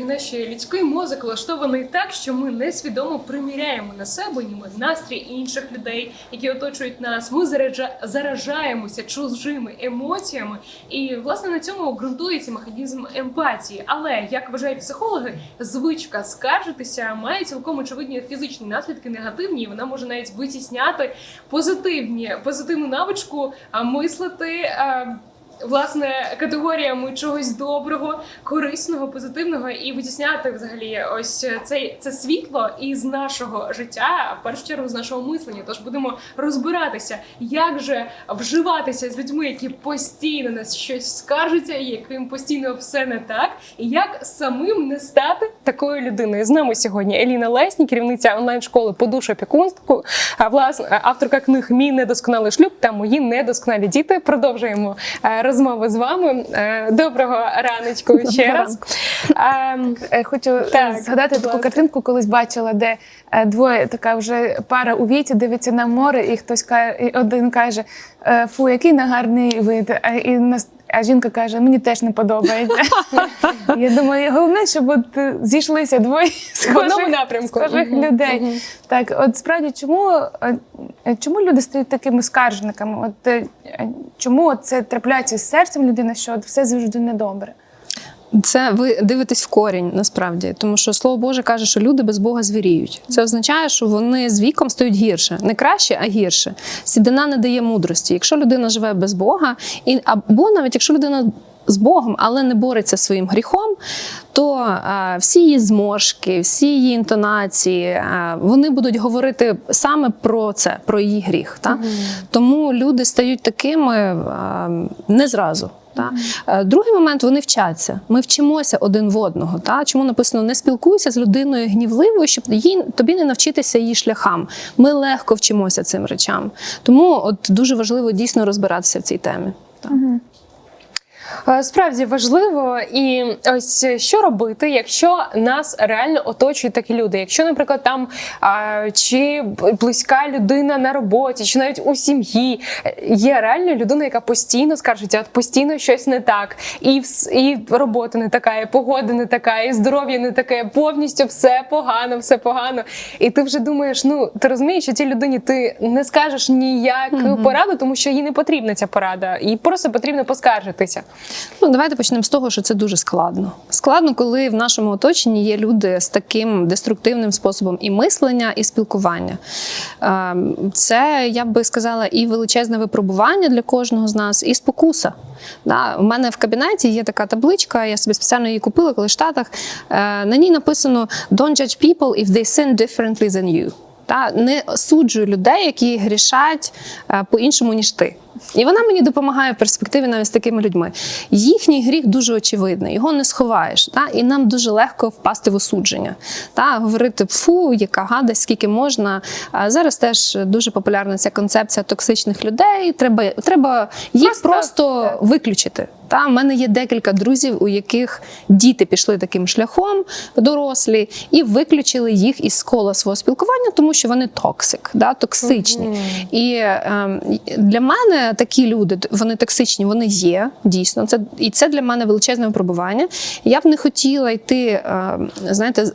і наш людський мозок влаштований так, що ми несвідомо приміряємо на себе ніби настрій інших людей, які оточують нас. Ми заража- заражаємося чужими емоціями, і власне на цьому ґрунтується механізм емпатії. Але як вважають психологи, звичка скаржитися має цілком очевидні фізичні наслідки негативні. і Вона може навіть витісняти позитивні позитивну навичку мислити. Власне, категоріями чогось доброго, корисного, позитивного і витісняти взагалі ось це, це світло із нашого життя, в першу чергу з нашого мислення. Тож будемо розбиратися, як же вживатися з людьми, які постійно нас щось скаржаться, яким постійно все не так, і як самим не стати такою людиною. З нами сьогодні Еліна Лесні, керівниця онлайн-школи по душу а власне авторка книг Мій недосконалий шлюб та мої недосконалі діти. Продовжуємо е, розмову з вами. Е, Доброго раночку ще раз. Ем, Е, Хочу е, Так, згадати таку картинку, колись бачила, де двоє така вже пара у віці дивиться на море, і хтось каже, один каже: Фу, який негарний вид. А, і а жінка каже: мені теж не подобається. Я думаю, головне, щоб от е, зійшлися двоє схожих, напрямку схожих людей. Так, от справді, чому, е, е, чому люди стають такими скаржниками? От чому це трапляється з серцем людини, що все завжди недобре? Це ви дивитесь в корінь насправді, тому що слово Боже каже, що люди без Бога звіріють. Це означає, що вони з віком стають гірше, не краще, а гірше. Сідина не дає мудрості. Якщо людина живе без Бога, і або навіть якщо людина з Богом, але не бореться своїм гріхом, то а, всі її зморшки, всі її інтонації, а, вони будуть говорити саме про це, про її гріх. Та? Тому люди стають такими а, не зразу. Та? Е, Другий момент вони вчаться. Ми вчимося один в одного. Та? Чому написано не спілкуйся з людиною гнівливою, щоб їй, тобі не навчитися її шляхам. Ми легко вчимося цим речам. Тому от дуже важливо дійсно розбиратися в цій темі. Так. Е, Справді важливо, і ось що робити, якщо нас реально оточують такі люди. Якщо, наприклад, там а, чи близька людина на роботі, чи навіть у сім'ї е, є реально людина, яка постійно скаржиться, от постійно щось не так, і і робота не така, і погода не така, і здоров'я не таке, повністю все погано, все погано. І ти вже думаєш, ну ти розумієш, що цій людині ти не скажеш ніяку пораду, тому що їй не потрібна ця порада, їй просто потрібно поскаржитися. Ну, давайте почнемо з того, що це дуже складно. Складно, коли в нашому оточенні є люди з таким деструктивним способом і мислення, і спілкування. Ем, Це, я би сказала, і величезне випробування для кожного з нас, і спокуса. У мене в кабінеті є така табличка, я собі спеціально її купила, коли в Штатах. Е, На ній написано Don't judge people if they sin differently than you. Та не осуджуй людей, які грішать е, по-іншому, ніж ти. І вона мені допомагає в перспективі навіть з такими людьми. Їхній гріх дуже очевидний, його не сховаєш. Та? І нам дуже легко впасти в осудження. Та? Говорити фу, яка гадость, скільки можна. А зараз теж дуже популярна ця концепція токсичних людей. Треба, треба їх Просто, просто, виключити. Та в мене є декілька друзів, у яких діти пішли таким шляхом, дорослі, і виключили їх із кола свого спілкування, тому що вони токсик, да, токсичні. І ем, для мене такі люди, вони токсичні, вони є дійсно. Це і це для мене величезне випробування. Я б не хотіла йти, ем, знаєте,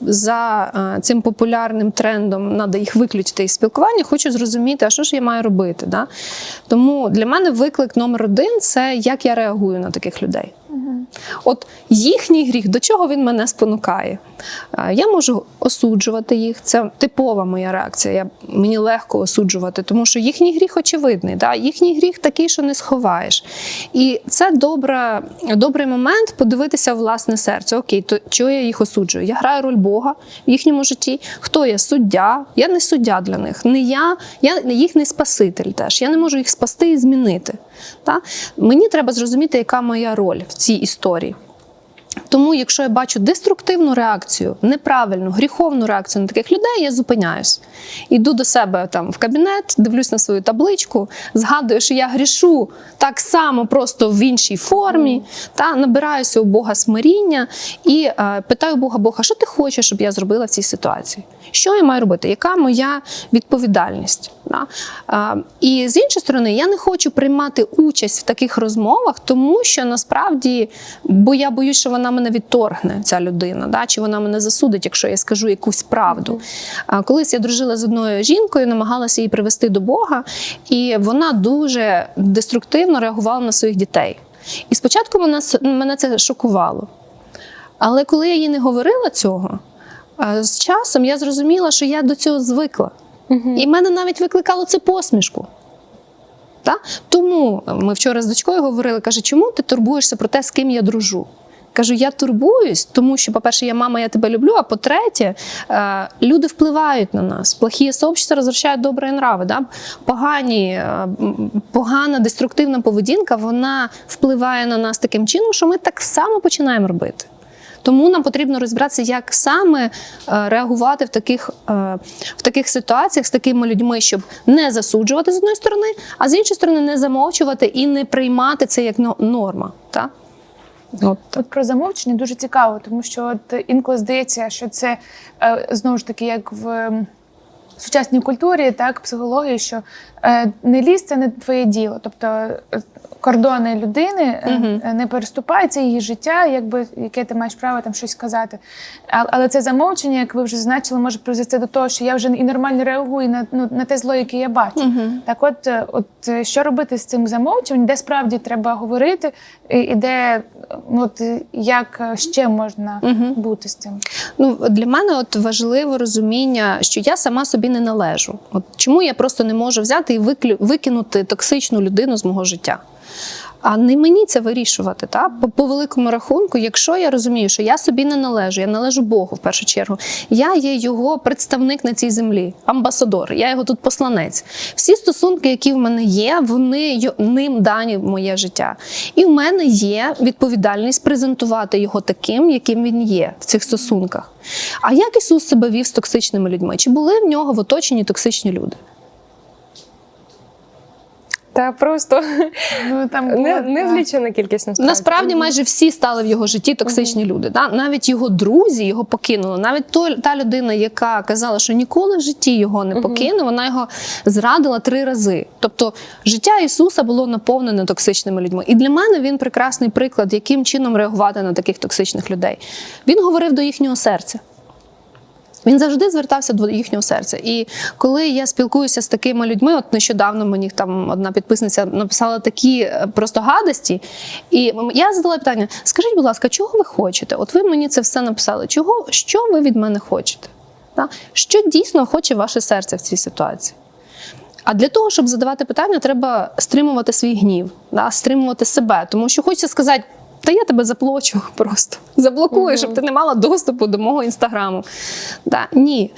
за е, цим популярним трендом, треба їх виключити із спілкування. Хочу зрозуміти, а що ж я маю робити. Да? Тому для мене виклик номер один це як я реагую на таких людей. От їхній гріх, до чого він мене спонукає? Я можу осуджувати їх. Це типова моя реакція. Я, мені легко осуджувати, тому що їхній гріх очевидний. Да? Їхній гріх такий, що не сховаєш. І це добра, добрий момент подивитися в власне серце. Окей, то чого я їх осуджую? Я граю роль Бога в їхньому житті. Хто я? Суддя? Я не суддя для них. Не я, я їх не спаситель теж. Я не можу їх спасти і змінити. Та? Мені треба зрозуміти, яка моя роль в цій історії. story. Тому, якщо я бачу деструктивну реакцію, неправильну, гріховну реакцію на таких людей, я зупиняюсь. Іду до себе там в кабінет, дивлюсь на свою табличку, згадую, що я грішу так само, просто в іншій формі, та набираюся у Бога смиріння і е, питаю Бога, Бога, що ти хочеш, щоб я зробила в цій ситуації? Що я маю робити? Яка моя відповідальність? Да? Е, і з іншої сторони, я не хочу приймати участь в таких розмовах, тому що насправді, бо я боюсь, що вона мене мене відторгне ця людина, да? чи вона мене засудить, якщо я скажу якусь правду. Колись я дружила з одною жінкою, намагалася її привести до Бога, і вона дуже деструктивно реагувала на своїх дітей. І спочатку с- мене це шокувало. Але коли я їй не говорила цього, з часом я зрозуміла, що я до цього звикла. І в мене навіть викликало це посмішку. Та? Тому ми вчора з дочкою говорили, каже, чому ти турбуєшся про те, з ким я дружу? Кажу, я турбуюсь, тому що, по-перше, я мама, я тебе люблю. А по-третє, е, люди впливають на нас. Плохі сообщества розвращають добрі нрави. Да? Погані, е, погана деструктивна поведінка вона впливає на нас таким чином, що ми так само починаємо робити. Тому нам потрібно розібратися, як саме е, реагувати в таких, в таких ситуаціях з такими людьми, щоб не засуджувати з одної сторони, а з іншої сторони не замовчувати і не приймати це як норма. Так? От. От про замовчення дуже цікаво, тому що от інколи здається, що це е, знову ж таки, як в ем, сучасній культурі, так, психології, що е, не лізь це не твоє діло. Тобто е, кордони людини е, е, не переступаються її життя, якби яке ти маєш право там щось сказати. А- Але це замовчення, як ви вже зазначили, може призвести до того, що я вже і нормально реагую на, ну, на те зло, яке я бачу. Мгм. Так, от, от що робити з цим замовчуванням, де справді треба говорити, і, і де ну, от, як ще можна Мгм. бути з цим? Ну, для мене от важливо розуміння, що я сама собі не належу. От чому я просто не можу взяти і викинути токсичну людину з мого життя. А не мені це вирішувати. Та? По, по великому рахунку, якщо я розумію, що я собі не належу, я належу Богу в першу чергу. Я є його представник на цій землі, амбасадор, я його тут посланець. Всі стосунки, які в мене є, вони ним дані моє життя. І в мене є відповідальність презентувати його таким, яким він є в цих стосунках. А як Ісус себе вів з токсичними людьми? Чи були в нього в оточенні токсичні люди? Та просто Ну там не, незлічена кількість насправді. Насправді майже всі стали в його житті токсичні люди. Да? Навіть його друзі його покинули. Навіть той, та людина, яка казала, що ніколи в житті його не покине, вона його зрадила три рази. Тобто життя Ісуса було наповнене токсичними людьми. І для мене він прекрасний приклад, яким чином реагувати на таких токсичних людей. Він говорив до їхнього серця. Він завжди звертався до їхнього серця. І коли я спілкуюся з такими людьми, от нещодавно мені там одна підписниця написала такі е, просто гадості, і я задала питання: скажіть, будь ласка, чого ви хочете? От ви мені це все написали. Чого, що ви від мене хочете? Що дійсно хоче ваше серце в цій ситуації? А для того, щоб задавати питання, треба стримувати свій гнів, стримувати себе. Тому що хочеться сказати, та я тебе заплачу просто. Заблокую, щоб ти не мала доступу до мого інстаграму. Да? Ні.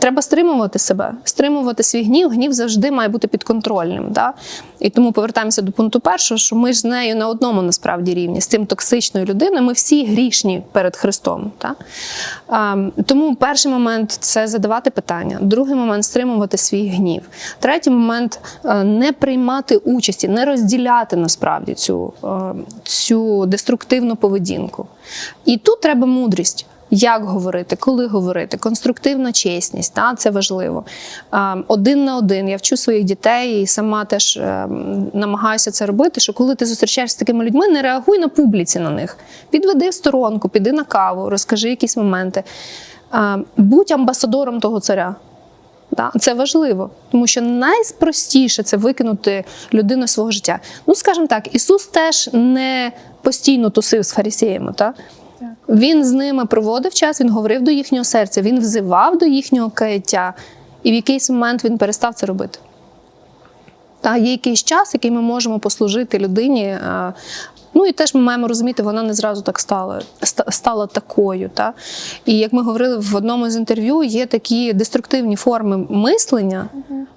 Треба стримувати себе, стримувати свій гнів. Гнів завжди має бути підконтрольним. Да? І тому повертаємося до пункту першого, що ми ж з нею на одному насправді рівні, з цим токсичною людиною. Ми всі грішні перед Христом. Да? А, тому перший момент це задавати питання, другий момент стримувати свій гнів. Третій момент е, не приймати участі, не розділяти насправді цю, е, цю деструктивну поведінку. І тут треба мудрість. Як говорити, коли говорити, конструктивна чесність, та, це важливо. Один на один. Я вчу своїх дітей і сама теж е, намагаюся це робити. Що коли ти зустрічаєшся з такими людьми, не реагуй на публіці на них. Підведи в сторонку, піди на каву, розкажи якісь моменти. Будь амбасадором того царя. Це важливо, тому що найпростіше це викинути людину свого життя. Ну, скажімо так, Ісус теж не постійно тусив з фарисеями. Так. Він з ними проводив час, він говорив до їхнього серця, він взивав до їхнього каяття, і в якийсь момент він перестав це робити. Та є якийсь час, який ми можемо послужити людині. Ну і теж ми маємо розуміти, вона не зразу так стала, стала такою. Та? І як ми говорили в одному з інтерв'ю, є такі деструктивні форми мислення.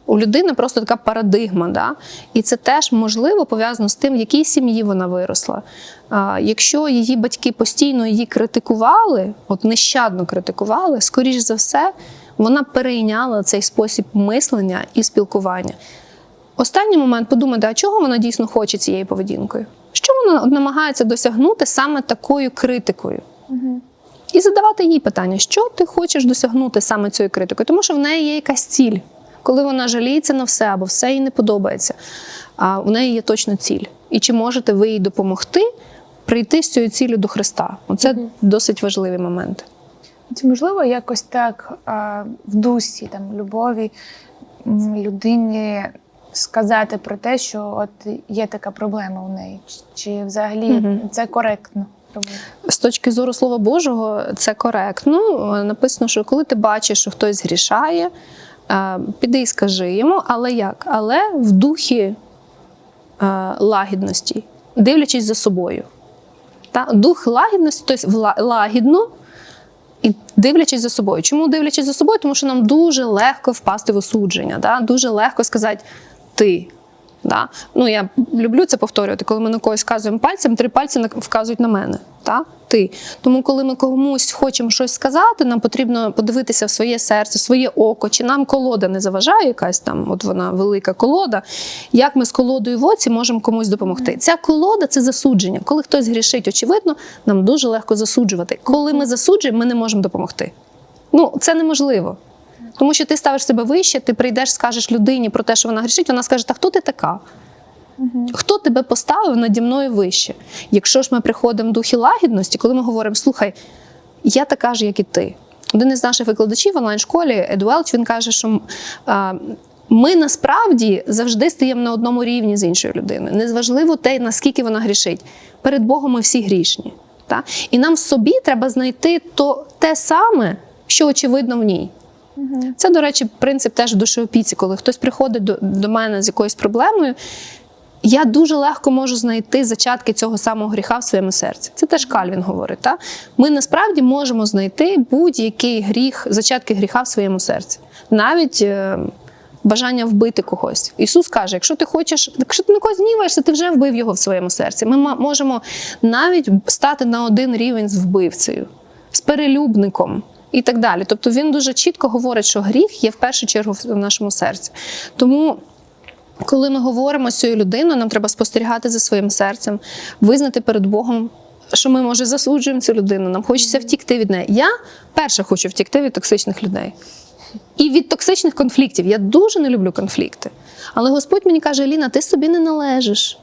У людини просто така парадигма. Да? І це теж можливо пов'язано з тим, в якій сім'ї вона виросла. А, якщо її батьки постійно її критикували, от нещадно критикували, скоріш за все, вона перейняла цей спосіб мислення і спілкування. Останній момент подумати, а чого вона дійсно хоче цією поведінкою? Що вона намагається досягнути саме такою критикою? І задавати їй питання, що ти хочеш досягнути саме цією критикою, тому що в неї є якась ціль. Коли вона жаліється на все або все їй не подобається, а у неї є точно ціль. І чи можете ви їй допомогти прийти з цією ціллю до Христа. Оце досить важливий момент. Чи можливо якось так в дусі, там, любові людині сказати про те, що от є така проблема у неї? Чи- взагалі Мгм. це коректно? З точки зору Слова Божого, це коректно. Е, Написано, що коли ти бачиш, що хтось згрішає, е, піди і скажи йому, але як? Але в духі е, лагідності, дивлячись за собою. Дух лагідності, тобто лагідно і дивлячись за собою. Чому дивлячись за собою? Тому що нам дуже легко впасти в осудження, дуже легко сказати ти. Да? Ну, я люблю це повторювати, коли ми на когось вказуємо пальцем, три пальці вказують на мене. Та? Ти. Тому, коли ми комусь хочемо щось сказати, нам потрібно подивитися в своє серце, в своє око, чи нам колода не заважає, якась там, от вона велика колода. Як ми з колодою в оці можемо комусь допомогти? Ця колода це засудження. Коли хтось грішить, очевидно, нам дуже легко засуджувати. Коли ми засуджуємо, ми не можемо допомогти. Ну, це неможливо. Тому що ти ставиш себе вище, ти прийдеш, скажеш людині про те, що вона грішить, вона скаже, та хто ти така? Хто тебе поставив наді мною вище? Якщо ж ми приходимо в духі лагідності, коли ми говоримо, слухай, я така ж, як і ти. Один із наших викладачів в онлайн-школі Едуелч, він каже, що а, ми насправді завжди стаємо на одному рівні з іншою людиною. Незважливо те, наскільки вона грішить. Перед Богом ми всі грішні. Та? І нам в собі треба знайти то, те саме, що очевидно в ній. Це, до речі, принцип теж в душеопіці, коли хтось приходить до, до мене з якоюсь проблемою. Я дуже легко можу знайти зачатки цього самого гріха в своєму серці. Це теж Кальвін говорить. Та? Ми насправді можемо знайти будь-який гріх, зачатки гріха в своєму серці, навіть е, бажання вбити когось. Ісус каже: якщо ти хочеш, якщо ти на когось гніваєшся, ти вже вбив його в своєму серці. Ми можемо навіть стати на один рівень з вбивцею, з перелюбником. І так далі. Тобто він дуже чітко говорить, що гріх є в першу чергу в нашому серці. Тому коли ми говоримо з цією людиною, нам треба спостерігати за своїм серцем, визнати перед Богом, що ми, може, засуджуємо цю людину, нам хочеться втікти від неї. Я перша хочу втікти від токсичних людей. І від токсичних конфліктів. Я дуже не люблю конфлікти. Але Господь мені каже: Ліна, ти собі не належиш.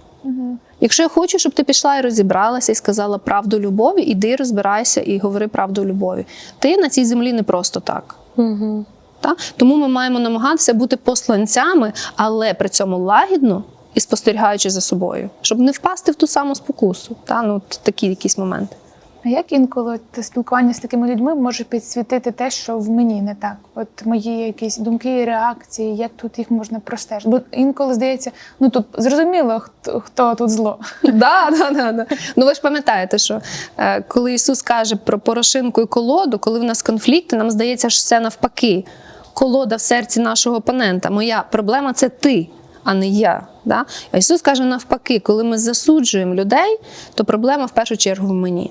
Якщо я хочу, щоб ти пішла і розібралася і сказала правду любові, іди розбирайся і говори правду любові. Ти на цій землі не просто так. Угу. Та? Тому ми маємо намагатися бути посланцями, але при цьому лагідно і спостерігаючи за собою, щоб не впасти в ту саму спокусу. Та? Ну, такі якісь моменти. А як інколи спілкування з такими людьми може підсвітити те, що в мені не так? От мої якісь думки і реакції, як тут їх можна простежити? Бо інколи здається, ну тут зрозуміло, хто, хто тут зло. Да, да, да, да. Ну ви ж пам'ятаєте, що е, коли Ісус каже про порошинку і колоду, коли в нас конфлікти, нам здається, що це навпаки. Колода в серці нашого опонента. Моя проблема це ти, а не я. Да? А Ісус каже навпаки, коли ми засуджуємо людей, то проблема в першу чергу в мені.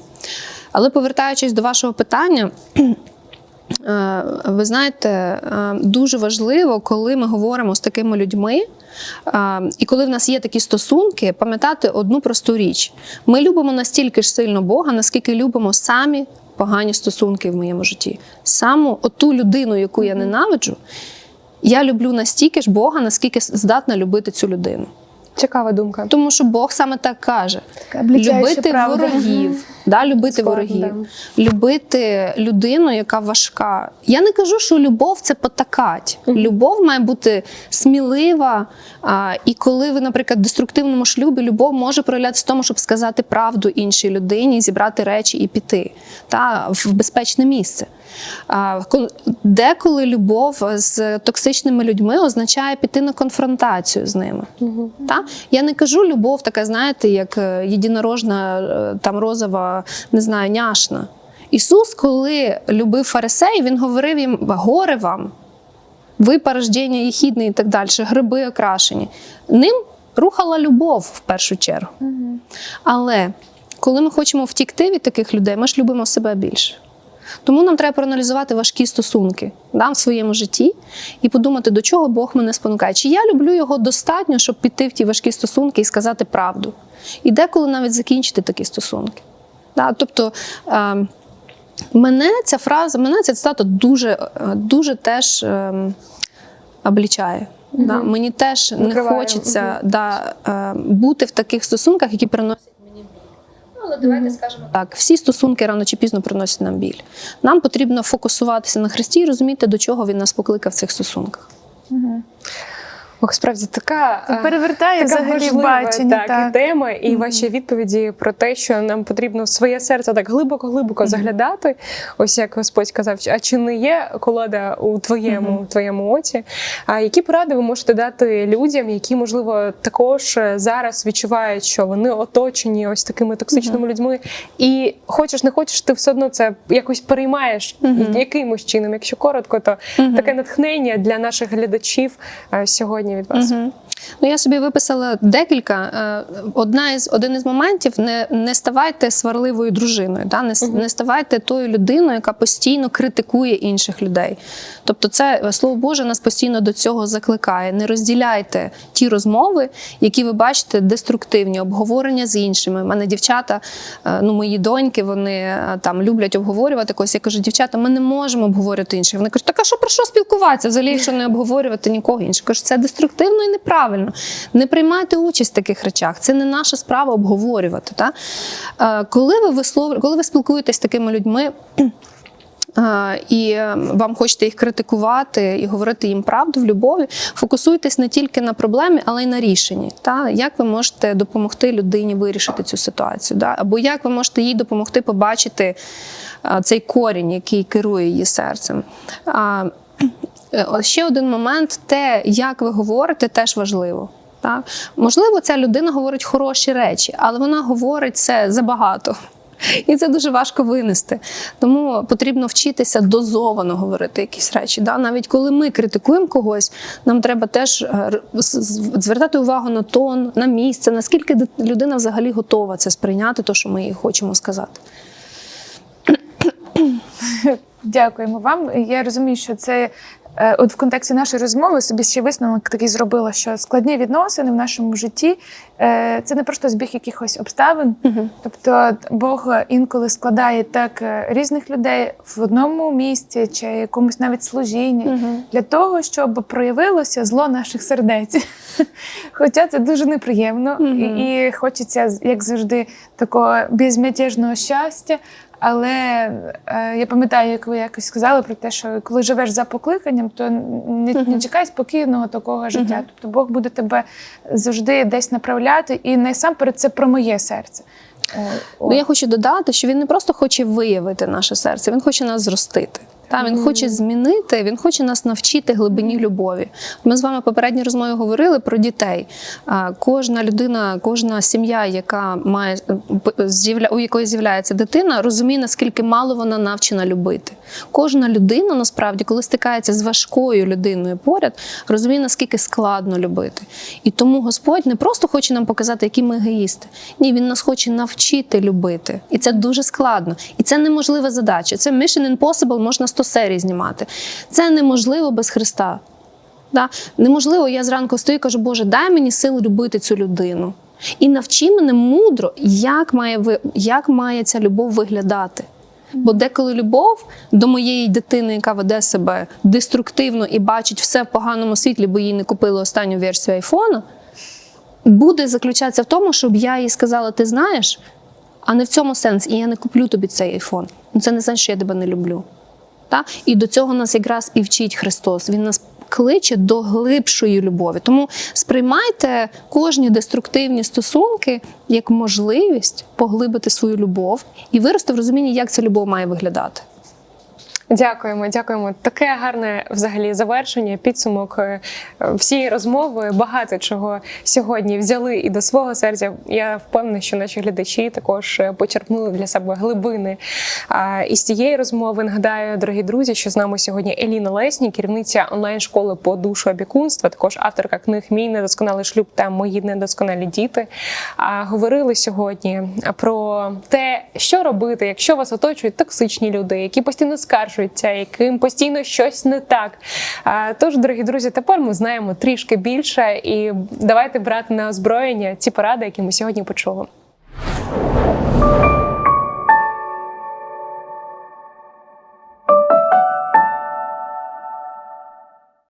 Але повертаючись до вашого питання, Е, Ви знаєте, е, дуже важливо, коли ми говоримо з такими людьми, е, і коли в нас є такі стосунки, пам'ятати одну просту річ: ми любимо настільки ж сильно Бога, наскільки любимо самі погані стосунки в моєму житті. Саму оту людину, яку я ненавиджу, я люблю настільки ж Бога, наскільки здатна любити цю людину. Цікава думка. Тому що Бог саме так каже: любити правда. ворогів, да, любити Складно, ворогів, любити людину, яка важка. Я не кажу, що любов це потакать. Любов має бути смілива. А, і коли ви, наприклад, в деструктивному шлюбі, любов може проявлятися в тому, щоб сказати правду іншій людині, зібрати речі і піти та, в безпечне місце. А, Деколи любов з токсичними людьми означає піти на конфронтацію з ними. Та? Я не кажу любов, така, знаєте, як е, єдинорожна е, там розова, не знаю, няшна. Ісус, коли любив фарисеїв, він говорив їм: горе вам, ви порождення їхідне і так далі, гриби окрашені. Ним рухала любов в першу чергу. Але коли ми хочемо втікти від таких людей, ми ж любимо себе більше. Тому нам треба проаналізувати важкі стосунки да, в своєму житті і подумати, до чого Бог мене спонукає. Чи я люблю його достатньо, щоб піти в ті важкі стосунки і сказати правду. І деколи навіть закінчити такі стосунки. Да, тобто е, мене ця фраза, мене ця цитата дуже, е, дуже теж е, облічає. Да, мені теж не Викриває. хочеться да, е, бути в таких стосунках, які приносять але давайте скажемо Так, всі стосунки рано чи пізно приносять нам біль. Нам потрібно фокусуватися на Христі і розуміти, до чого він нас покликав в цих стосунках. Ох, справді така. Це е, перевертає Така взагалі важлива бачення. так, Так, і тема, і ваші відповіді про те, що нам потрібно в своє серце так глибоко-глибоко заглядати. Ось як Господь сказав, а чи не є колода у твоєму, у твоєму оці? А які поради ви можете дати людям, які можливо також е, зараз відчувають, що вони оточені ось такими токсичними людьми, і хочеш не хочеш, ти все одно це якось переймаєш якимось чином. Якщо коротко, то таке натхнення для наших глядачів е, сьогодні від вас. Ну, я собі виписала декілька. Е, Одна із один із моментів не, не ставайте сварливою дружиною, да? не, с- не ставайте тою людиною, яка постійно критикує інших людей. Тобто, це е, слово Боже нас постійно до цього закликає. Не розділяйте ті розмови, які ви бачите, деструктивні, обговорення з іншими. У мене дівчата, е, ну мої доньки, вони там люблять обговорювати когось. Я кажу, дівчата, ми не можемо обговорювати інших. Вони кажуть, так а що про що спілкуватися? Взагалі, якщо не обговорювати нікого іншого. Кажу, це деструктивно і неправильно. Не приймайте участь в таких речах. Це не наша справа обговорювати. Та? Е, Коли ви вислов... коли ви спілкуєтесь з такими людьми. е, І е, вам хочете їх критикувати і говорити їм правду в любові. Фокусуйтесь не тільки на проблемі, але й на рішенні. Та як ви можете допомогти людині вирішити цю ситуацію? Да? Або як ви можете їй допомогти побачити цей корінь, який керує її серцем? Е, Ще один момент: те, як ви говорите, теж важливо. Так? Можливо, ця людина говорить хороші речі, але вона говорить це забагато. І це дуже важко винести. Тому потрібно вчитися дозовано говорити якісь речі. Да? Навіть коли ми критикуємо когось, нам треба теж е, звертати увагу на тон, на місце, наскільки людина взагалі готова це сприйняти, то, що ми їй хочемо сказати. Дякуємо вам. Я розумію, що це. Е, От в контексті нашої розмови собі ще висновок такий зробила, що складні відносини в нашому житті е, це не просто збіг якихось обставин. Тобто Бог інколи складає так е, різних людей в одному місці чи якомусь навіть служінні для того, щоб проявилося зло наших сердець. Хоча це дуже неприємно, і, і хочеться, як завжди, такого безмятежного щастя. Але е, я пам'ятаю, як ви якось сказали про те, що коли живеш за покликанням, то не, не чекай спокійного такого життя. Тобто Бог буде тебе завжди десь направляти, і насамперед це про моє серце. О, о. Ну, я хочу додати, що він не просто хоче виявити наше серце, він хоче нас зростити. Та, він хоче змінити, він хоче нас навчити глибині любові. Ми з вами в попередній розмові говорили про дітей. Кожна людина, кожна сім'я, яка має з'явля- у якої з'являється дитина, розуміє, наскільки мало вона навчена любити. Кожна людина, насправді, коли стикається з важкою людиною поряд, розуміє, наскільки складно любити. І тому Господь не просто хоче нам показати, які ми егоїсти. Ні, він нас хоче навчити любити. І це дуже складно. І це неможлива задача. Це Mission Impossible, можна 100 серій знімати. Це неможливо без Христа. Да? Неможливо, я зранку стою і кажу, Боже, дай мені сил любити цю людину. І навчи мене мудро, як має, як має ця любов виглядати. Бо деколи любов до моєї дитини, яка веде себе деструктивно і бачить все в поганому світлі, бо їй не купили останню версію айфона, буде заключатися в тому, щоб я їй сказала: ти знаєш, а не в цьому сенс, і я не куплю тобі цей айфон. Ну це не значить, що я тебе не люблю. Та? І до цього нас якраз і вчить Христос. Він нас кличе до глибшої любові. Тому сприймайте кожні деструктивні стосунки як можливість поглибити свою любов і вирости в розумінні, як ця любов має виглядати. Дякуємо, дякуємо. Таке гарне взагалі завершення, підсумок е, всієї розмови. Багато чого сьогодні взяли і до свого серця. Я впевнена, що наші глядачі також е, почерпнули для себе глибини. Із цієї розмови нагадаю, дорогі друзі, що з нами сьогодні Еліна Лесні, керівниця онлайн-школи по душу опікунства, також авторка книг Мій недосконалий шлюб та мої недосконалі діти. А говорили сьогодні про те, що робити, якщо вас оточують токсичні люди, які постійно накопичуються, яким постійно щось не так. Тож, дорогі друзі, тепер ми знаємо трішки більше, і давайте брати на озброєння ці поради, які ми сьогодні почули.